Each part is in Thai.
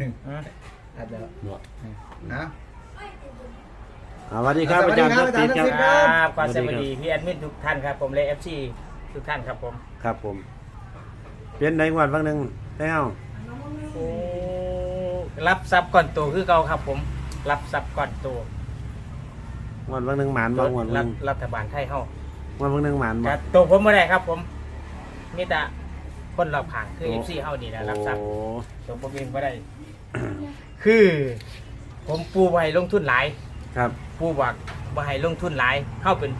หนึ่งอะอัดแล้วเนาะนะ อ่าสวัสดีครับสวัอาสดีจารย์ครับทักษิณอาจารย์คทัรักษิณบครับขอสสวัสดีวัสครับดีพี่แอดมินทุกท่านครับผมเลยเอฟซีทุกท่านครับผม ครับผม เป็นในวันวันหนึ่งแล้ว โอ้รับทรัพย์ก่อนโตคือเก่าครับผม รับทรัพย์ก่อนโตวันวันหนึ่งหมานบางวันวัรันฐรัฐบาลไทยเฮาวันวันหนึ่งหมานคบ่รับโตผมไม่ได้ครับผมมีแต่ คนรอบข้างคือโอ้เอฟซีเฮานี่แหละรับทรัพย์โอ้ตัวผมเองไม่ได้ คือ ผมปูไว้ลงทุนหลาย ครับปูบอกว่าให้ลงทุนหลายเข้าเป็น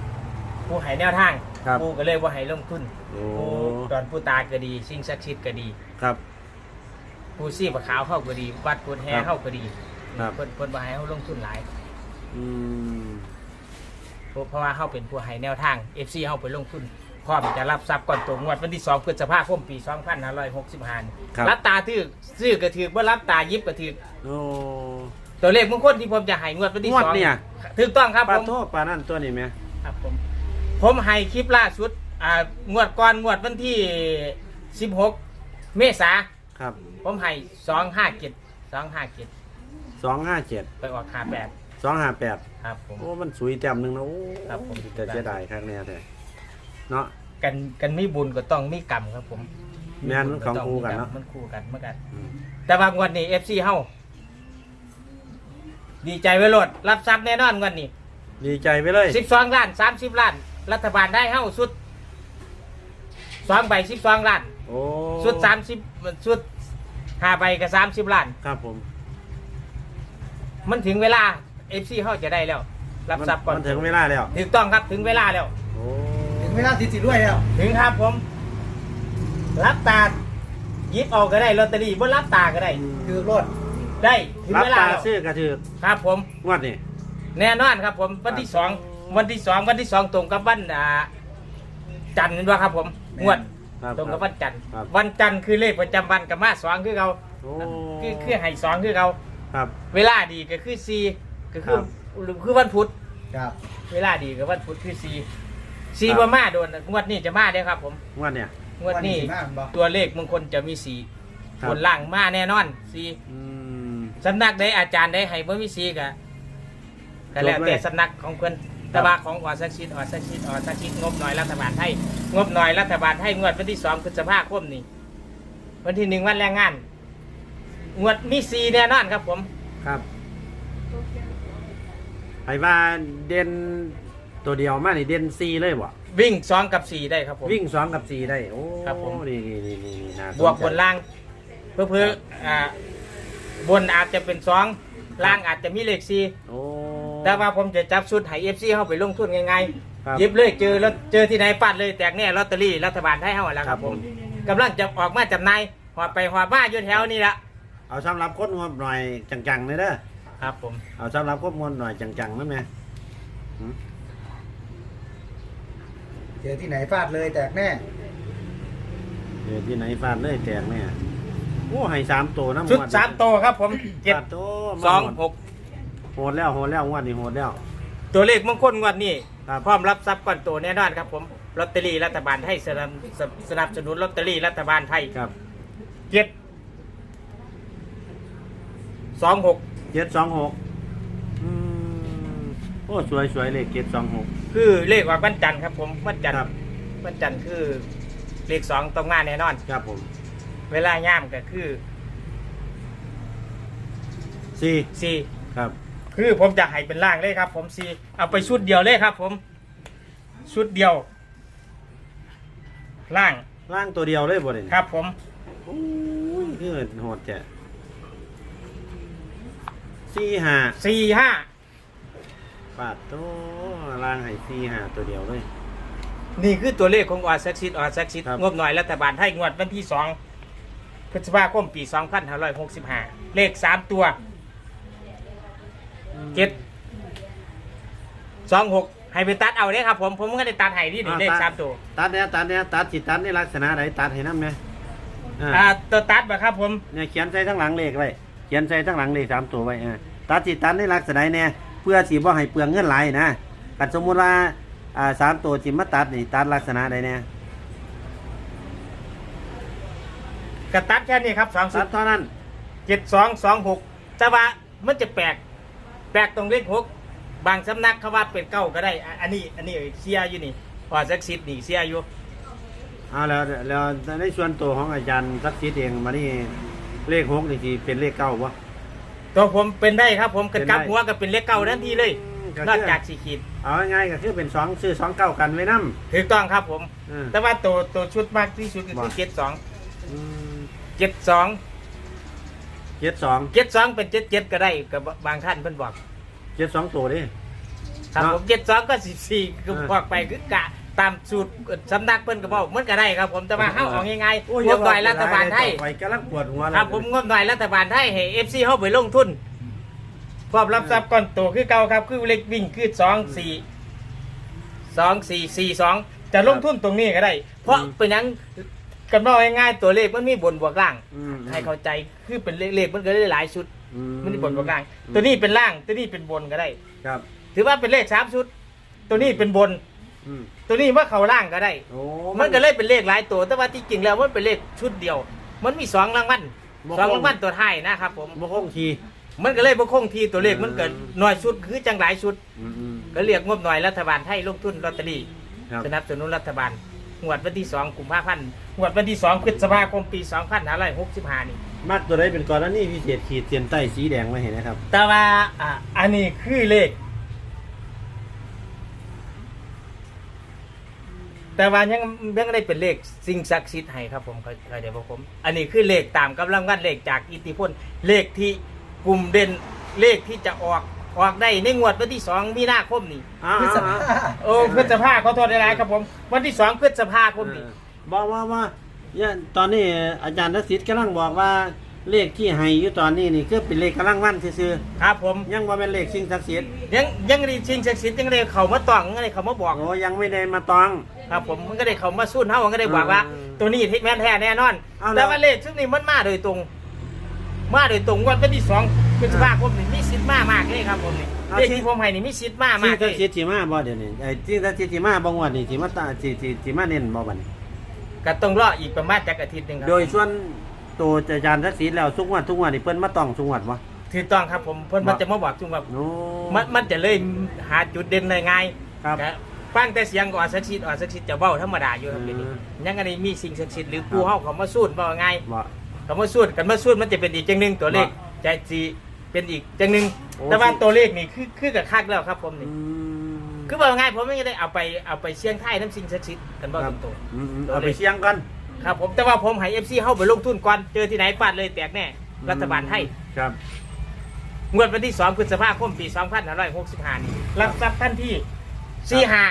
ผู้ให้แนวทางครับปูก็เลยว่าให้ลงทุนโอ้ปูตอนปูตาก็ดี สิ่งศักดิ์สิทธิ์ก็ดี ครับปูซี่ปะขาวเข้าก็ดี วัดกุดแฮครับเข้าก็ดีครับคนคนว่าให้เขาลงทุนหลายอืมเพราะเพราะว่าเขาเป็นผู้ให้แนวทาง FC เขาไปลงทุนพ ร้อมจะรับทรัพย์ก่อนตัวงวดวันที่2พฤษภาคมปี2565ครับ รับตาถือซื้อกระถือว่ารับตายิบกระถือโอ้ ตัวเลขมงคลที่ผมจะให้งวดวันที่งวดสองเนี่ย ถูกต้องครับปลาผม โทษปลานั่นตัวนี้ไหม ครับผมผมให้คลิปล่าสุดอ่างวดก่อนงวดวันที่ 16 เมษาครับผมให้สองห้าเจ็ดสองห้าเจ็ดสองห้าเจ็ดไปออกห้าแปดสองห้าแปดครับผม โอ้ มันสวยแต้มหนึ่งนะโอ้ครับผม แต่เสียดายครั้งนี้แต่เนาะ กันกันมีบุญก็ต้องมีกรรมครับ ผมแม่นมันของคู่กันเนอะมันคู่กันเหมื่อนกัน อืมแต่ว่างวดนี้เอฟซีเฮาดีใจไว้โลดรับทรัพย์แน่นอนงวดนี้ดีใจไปเลยสิบสองล้านสามสิบล้าน รัฐบาลได้เฮาสุดสองใบสิบสองล้าน โอ้สุดสามสิบสุดห้าใบกับสามสิบล้าน ครับผมมันถึงเวลาเอฟซีเฮาจะได้แล้ว รับทรัพย์ก่อนมันถึงเวลาแล้ว ถูกต้องครับถึงเวลาแล้ว โอ้ถึงเวลาติดสิด้วยแล้วถึงครับผม รับตาหยิบเอาก็ได้ลอตเตอรี่บนรับตาก็ได้ คือรถได้ถึงรับเวลาตาแล้วซื้อกระถือครับผม งวดนี่แน่นอนครับผมวันที่สองวันที่สองวันที่สองตรงกับวันอ่าจันทร์ว่าครับผมงวดครับ ตรงกับวันจันทร์ครับ วันจันทร์คือเลขประจำวันกับมาสองคือเราโอ้คือคือให้สองคือเราครับ เวลาดีก็คือซีก็คือครับ คือวันพุธ ครับ เวลาดีก็วันพุธคือซี ซีครับว่ามาโดนงวดนี้จะมาได้อครับ ผมงวดเนี่ย งวดนี้สิบห้าบ่ตัวเลขมงคลจะมีสีครับ บนล่างมาแน่นอนสีอืม สำนักใดอาจารย์ได้ให้บ่มีสีกะก็แล้วจบเลยแต่สำนักของเพิ่นแต่ว่าของออสักชิดออสักชิดออสักชิดงบหน่อยรัฐบาลไทยงบหน่อยรัฐบาลไทยงวดวันที่สองพฤษภาคมนี่วันที่หนึ่งวันแรงงาน งวดมีสีแน่นอนครับ ผม ครับไอ้ว่าเด่น ตัวเดียวมานี่เด่นซีเลยบ่วิ่งสองกับสี่ได้ครับผม วิ่งสองกับสี่ได้ โอ้ครับผม นี่นี่นี่นี่นี่น่าสนใจ บวกบนล่าง เพื่อเพื่ออ่าบนอาจจะเป็นสองล่างอาจจะมีเลขสี่โอ้ แต่ว่าผมจะจับชุดให้เอฟซีเข้าไปลงทุนง่ายครับๆหยิบเลยเจอแล้วเจอที่ไหนปัดเลยแตกแน่ลอตเตอรี่รัฐบาลไทยเฮาแล้วคครัรับบผผม มกำลังจะออกมาจำหน่ายหอบไปหอบมาอยู่แถวนี้ละเอาสำหรับคนงบหน่อยจังๆเลยเด้อ ครับผม เอาสำหรับคนงบหน่อยจังๆนั่นไหมหืม เจอที่ไหนฟาดเลยแตกแน่ เดี๋ยวที่ไหนฟาดเลยแจกแม่โอ้ให้สามตัวน้ำชุดงวสามโตวครับผมเจ็ดสามตัวมาสองโหหดกโหดแล้วโหดแล้วงวดนี้โหดแล้ว ตัวเลขมงคลงวดนี้ครับ พร้อมรับทรัพย์ก่อนโตแน่นอนครับผมลอตเตอรี่รัฐบาลไทยสนับสนับสนุนลอตเตอรี่รัฐบาลไทยครับเจ็ดสองหกเจ็ดสองหกอืมโอ้สวยสวยเลขเจ็ดสองหก คือเลขออกวันจันทร์ครับผมวันจันทครับร์วันจันทร์คือเลขสองต้องมาแน่นอน ครับผมเวลาย่ามก็คือสี่สี่ครับ คือผมจะให้เป็นล่างเลยครับ ผมสี่เอาไปชุดเดียวเลยครับ ผมชุดเดียว ล่างร่างตัวเดียวเลยบ่เนี่ยครับ ผมโอ้ยคือโหดแจ้สี่ห้าสี่ห้า ปาดโตร่างให้สี่ห้าตัวเดียวเลย นี่คือตัวเลขของออสักซิดออสักซิดครับ งบหน่อยรัฐบาลไทยงวดวันที่สองพฤษภาคมปีสองพันห้าร้อยหกสิบห้าเลขสามตัว เจ็ดสองหกให้ไปตัดเอาเด้ครับผมผมก็ได้ตัดให้นี่นี่เลขสามตัวตัดเนี่ยตัดเนี่ยตัดจิตตัดในลักษณะใดตัดให้น้ำเนี่ยอ่าอ่าตัวตัดบ่ครับผมเนี่ยเขียนใส่ทั้งหลังเลขไว้เขียนใส่ทั้งหลังเลขสามตัวไว้อ่าตัดจิตตัดในลักษณะเนี่ย เพื่อสีบ่ให้เปลืองเงินไหลายนะกันสมมุติว่าอ่าสามตัวจิมาตัดนี่ตัดลักษณะใดเนี่ยกระตัดแค่นี้ครับสองตัสิดบเท่านั้นเเจ็ดสองสองหกแต่ว่ามันจะแปลก แปลกตรงเลขหกบางสำนักเขาว่าเป็นเก้าก็ได้อะอันนี้อันนี้เสียอยู่นี่พอสักสิบนี่เสียอยู่เอาแล้วแล้วในส่วนตัวของอาจารย์สักดิ์สิทธิ์เองมานี่เลขหกนี่สิเป็นเลขเก้าบ่ ตัวผมเป็นได้ครับ ผมกระเป็นได้กับหัวก็เป็นเลขเก้าทันทีเลยก็คือนอกจากสีขีดเอาง่ายๆก็คือเป็นสองซื้อสองเก้ากันไว้นำถูกต้องครับผม อืม แต่ว่าตัวตัวชุดมากที่สุดก็คือว่าเจ็ดสองอืมเจ็ดสองเจ็ดสองเจ็ดสองเป็นเจ็ดเจ็ดก็ได้กับบางท่านเพิ่นบอก เจ็ดสองตัวดิ ครับเนาะผมเจ็ดสองก็สิบสี่ก็อ่าบอกไปคือกะ ตามสูตรสำนักเพิ่นก็บอกมันก็ได้ครับ ผมแต่ว่าอ่าเฮาเอาง่ายโอ้ยๆงบหน่อยรัฐบาลไทยไปกำลังปวดหัวครับผมงบหน่อยรัฐบาลไทยให้เอฟซีเฮาไปลงทุนพร้อมรับทรัพย์ก้อนโตคือเก่าครับ คือเลขวิ่งคือสองสี่สองสี่สี่สองจะลงทุนตรงนี้ก็ได้ เพราะเป็นหยังกันบอกง่ายๆตัวเลขมันมีบนบวกล่างอืมให้เข้าใจคือเป็นเลขเลขมันก็ได้หลายชุดอืมันมีบนบวกล่าง ตัวนี้เป็นล่างตัวนี้เป็นบนก็ได้ ครับ ถือว่าเป็นเลขสามชุด ตัวนี้เป็นบน อืมตัวนี้ว่าเขาล่างก็ได้ โอ้มันก็เลยเป็นเลขหลายตัว แต่ว่าที่จริงแล้วมันเป็นเลขชุดเดียว มันมีสองรางวัลสองรางวัลตัวท้ายนะครับผม บ่คงทีมันก็เลยบ่คงที่ตัวเลขอืมมันเกิดน้อยชุดคือจังหลายชุด อืมอืมก็เรียกงบหน่อยรัฐบาลไทยลงทุนลอตเตอรี่ ครับสนับสนุนรัฐบาลงวดวันที่สองกุมภาพันธ์งวดวันที่สองพฤษภาคมปีสองพันห้าร้อยหกสิบห้านี่มักตัวใดเป็นกรณีพิเศษขีดเส้นใต้สีแดงไว้เห็นนะครับ แต่ว่าอะอันนี้คือเลข แต่ว่ายังยังได้เป็นเลขสิ่งศักดิ์สิทธิ์ให้ครับผมเข้าเข้าใจบ่ผม อันนี้คือเลขตามกำลังวันเลขจากอิทธิพลเลขที่กลุ่มเด่นเลขที่จะออกออกได้ในงวดวันที่สองมีนาคมนี่อ้าวพฤษภาโอ้พฤษภาเขาโทษได้หลายครับผม วันที่สองพฤษภาคมนี่ บอกว่าว่าเนี่ยตอนนี้อาจารย์ทักษิณกำลังบอกว่าเลขที่ให้อยู่ตอนนี้นี่คือเป็นเลขกำลังวันซื่อครับผม ๆยังว่าเป็นเลขสิ่งศักดิ์สิทธิ์ยังยังได้สิ่งศักดิ์สิทธิ์ยังได้เขามาตองยังได้เขามาบอก โอ้ยังไม่ได้มาตอง ครับผมมันก็ได้เขามาสู้เฮามันก็ได้บอกว่า อืมตัวนี้ที่แม่นแท้แน่นอน เอาแล้วแต่ว่าเลขซึ่งนี่มันมาโดยตรง มาโดยตรงวันที่สองพฤษภาคมนี่มีสิทธิ์มากมากเลยครับผมนี่เอาเลขสิที่ผมให้นี่มีสิทธิ์มากสิ่มางกเลศักยดิ์สิทธิ์สิมาบ่เดี๋ยวนี้ไอ้สิ่งศักดิ์สิทธิ์สิมาบ่งวดนี่สิมาตาสิสิสิมาเน้นบ่บัดนี้ก็ต้องรออีกประมาณจักอาทิตย์หนึงครัโดยส่วนตัวอาจารย์ทักษิณแล้วทุกงวดทุกงวดนี่เพิ่นมาตองทุกงวดบ่ถูกต้องครับผมเพิ่นมันจะมาบอกจุงว่าโอ้มันมันจะเลยหาจุดเด่นได้ง่ายครับ ก็ ฟังแต่เสียงก็อ่อนสักชิดอ่อนสักชิดจะเว้าธรรมดาอยู่ครับอืมเดี๋ยวนี้ยังอันนี้มีสิ่งศักดิ์สิทธิ์หรือผู้เฮาเขามาสู้เว้าง่ายบ่คำว่าสูตรกันว่าสูตรมันจะเป็นอีกจังหนึ่งตัวเลขว่าใจจีเป็นอีกจังหนึ่งโอ้ แต่ว่าตัวเลขนี่คือคือกับคักแล้วครับผมอืนี่มคือว่าง่ายผมไม่ได้เอาไปเอาไปเสี่ยงไทายน้ำสิ่งศักดิ์สิทธิ์กันบ่ครับตรงอืมอืมเอาไปเสี่ยงกันๆครับผมแต่ว่าผมให้เอฟซีเข้าไปลงทุนก่อนเจอที่ไหนฟาดเลยแตกแน่ รัฐบาลไทยครับ งวดวันที่ 2พฤษภาคมปี 2565 นี่รับทรัพย์ทันที สี่หา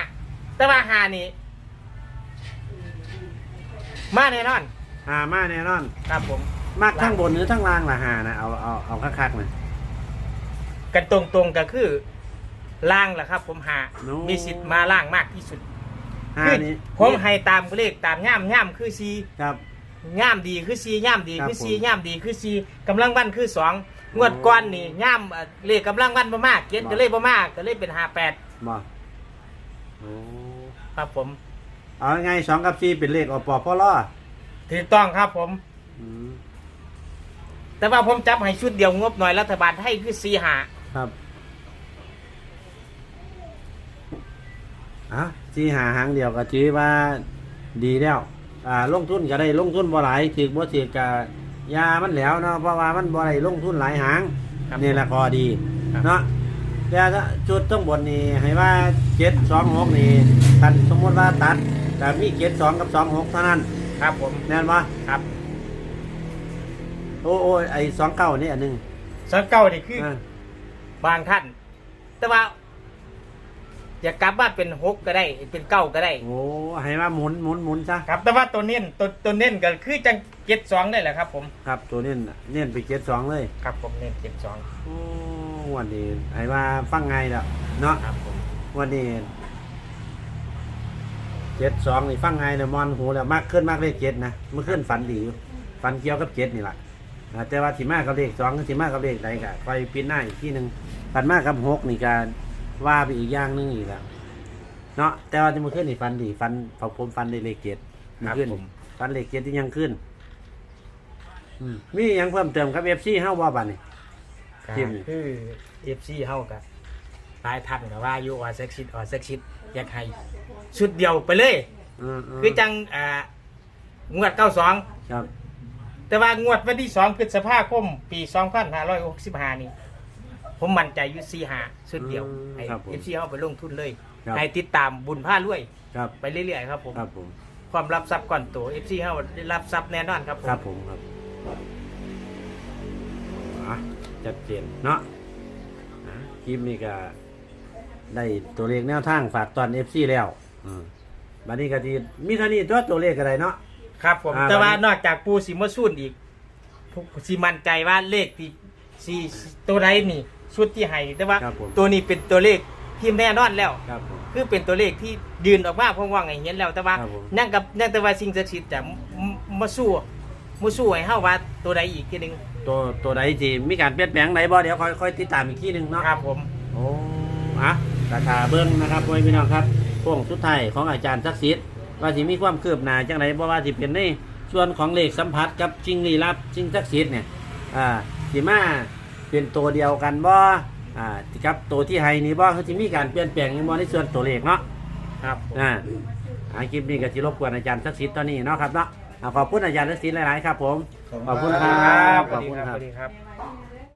แต่ว่าหานี่มาแน่นอน หามาแน่นอน ครับผม มากทั้งบนหรือทั้งล่างล่ะหานะเอาเอาเอาคักๆนะกันตรงๆก็คือล่างแหละครับ ผมหาโน้มีสิทธิ์มาล่างมากที่สุดหาคือนี้ผมให้ตามเลขตามย่ามย่ามคือซีครับย่ามดีคือซีย่ามดีคือครับผมซีย่ามดีคือซีกำลังวันคือสองงวดก้อนนี่ย่ามเอ่อเลขกำลังวันบ่มากเก็ดบ่ก็เลยบ่มากก็เลยเป็นห้าแปดบ่โอ้ ครับผมเอาไงสองกับสี่เป็นเลขอปอพ่อล่อถูกต้องครับผม อืมแต่ว่าผมจับให้ชุดเดียวงบหน่อยรัฐบาลให้คือซีหาครับอะสี่หาหางเดียวก็ถือว่าดีแล้ว อ่า ลงทุนก็ได้ลงทุนบ่หลายถือบ่ถือก็ยามันแหล้วเนาะเพราะว่ามันบ่ได้ลงทุนหลายหาง ครับ นี่แหละพอดี ครับ เนาะ แต่ถ้าชุดต้องบนนี่ให้ว่าเจ็ดสองหกนี่ท่านสมมติว่าตัด แต่มีเจ็ดสองกับสองหกเท่านั้นครับผมแน่นปะครับโอ้โอ้ยไอ้สองเก้านี่อันหนึ่งสังเก้านี่คืออ่าบางท่าน แต่ว่า อยากกลับว่าเป็นหกก็ได้ เป็นเก้าก็ได้ โอ้ให้ว่าหมุนหมุนหมุนซะครับ แต่ว่าตัวเน้นตัวตัวเน้นก็คือจังเจ็ดสองได้แหละครับ ผม ครับ ตัวเน้นน่ะเน้นไปเจ็ดสองเลย ครับผมเน้นเจ็ดสอง โอ้วันนี้ให้ว่าฟังไงแล้วเนาะครับผมวันนี้เจ็ดสองนี่ฟังไงเนี่ยมอนหูแล้วมากขึ้นมากเลขเจ็ดนะเมื่อขึ้นฝันดีอยู่ฝันเกี่ยวกับเจ็ดนี่แหละอ่าแต่ว่าที่มากกับเลขสองที่มากกับเลขใดก็คอยปีนหน้าอีกที่หนึ่งฝันมากกับหกนี่การว่าไปอีกอย่างหนึงอีกแล้วเนาะแต่ว่าที่เมื่อขึ้นนี่ฝันดีฝันพอผมฝันได้เลขเจ็ดเมื่อขึ้นฟันเลขเจ็ดที่ยังขึ้น อืมมีหยังเพิ่มเติมครับ FC เฮาว่าบัดนี้ที มคือเอฟซีเฮากับหลายท่านก็ว่าอยู่ว่าเซ็กซิตออเซ็กซิตอยากให้ชุดเดียวไปเลยอืมๆคือจังอ่างวด 92 ครับแต่ว่างวดวันที่2พฤษภาคมปี 2565 นี่ ผมมั่นใจอยู่45ชุดเดียวอืมให้ ครับผมเอฟซีเฮาไปลงทุนเลย ครับให้ติดตามบุญผ้ารวย ครับไปเรื่อยๆครับผม ครับผมความรับทรัพย์ก่อนตัวเอฟซีเฮาได้รับทรัพย์แน่นอนครับผม ครับผมครับอะ ชัดเจนเนาะอะคลิปนี้ก็ได้ตัวเลขแนวทางฝากตอน FC แล้ว อืมบัดนี้ก็ทีมีเท่านี้ตัวตัวเลขอะไรเนาะ ครับผม อ่าแต่ว่าบัดนี้ นอกจากปูสิมาสูนอีกผมสิมั่นใจว่าเลขที่สี่ตัวใดนี่ชุดที่ให้แต่ว่าครับผม ตัวนี้เป็นตัวเลขที่แน่นอนแล้ว ครับผม คือเป็นตัวเลขที่ยืนออกมาผมว่าไงเห็นแล้วแต่ว่าครับผม นั่งกับนั่งแต่ว่าสิ่งศักดิ์สิทธิ์จะมมาสู้มาสู้ให้เฮาว่าตัวใดอีกทีหนึง ตัวตัวใดที่มีการเปลี่ยนแปลงไหนบ่เดี๋ยวค่อยค่อยติดตามอีกทีหนึงเนาะครับผม โอ้อะราคาเบิ้งนะครับพ่อแม่พี่น้องครับพวงสุดท้ายของอาจารย์ศักดิ์สิทธิ์ว่าสิมีความคืบหน้าจังไรเพราะว่าสิเป็นในส่วนของเลขสัมผัสกับจริงลี้ลับจริงศักดิ์สิทธิ์เนี่ยอ่าสิมาเป็นตัวเดียวกันบ่อ่ากับตัวที่ให้นี่บ่เขาสิมีการเปลี่ยนแปลงในบ่ในส่วนตัวเลขเนาะครับผมอ่าอาคลิปนี้ก็สิรบกวนอาจารย์ศักดิ์สิทธิ์ตอนนี้เนาะครับเนาะอ่าขอบคุณอาจารย์ศักดิ์สิทธิ์หลายๆครับผม ขอบคุณครับ สวัสดีครับสวัสดีครับ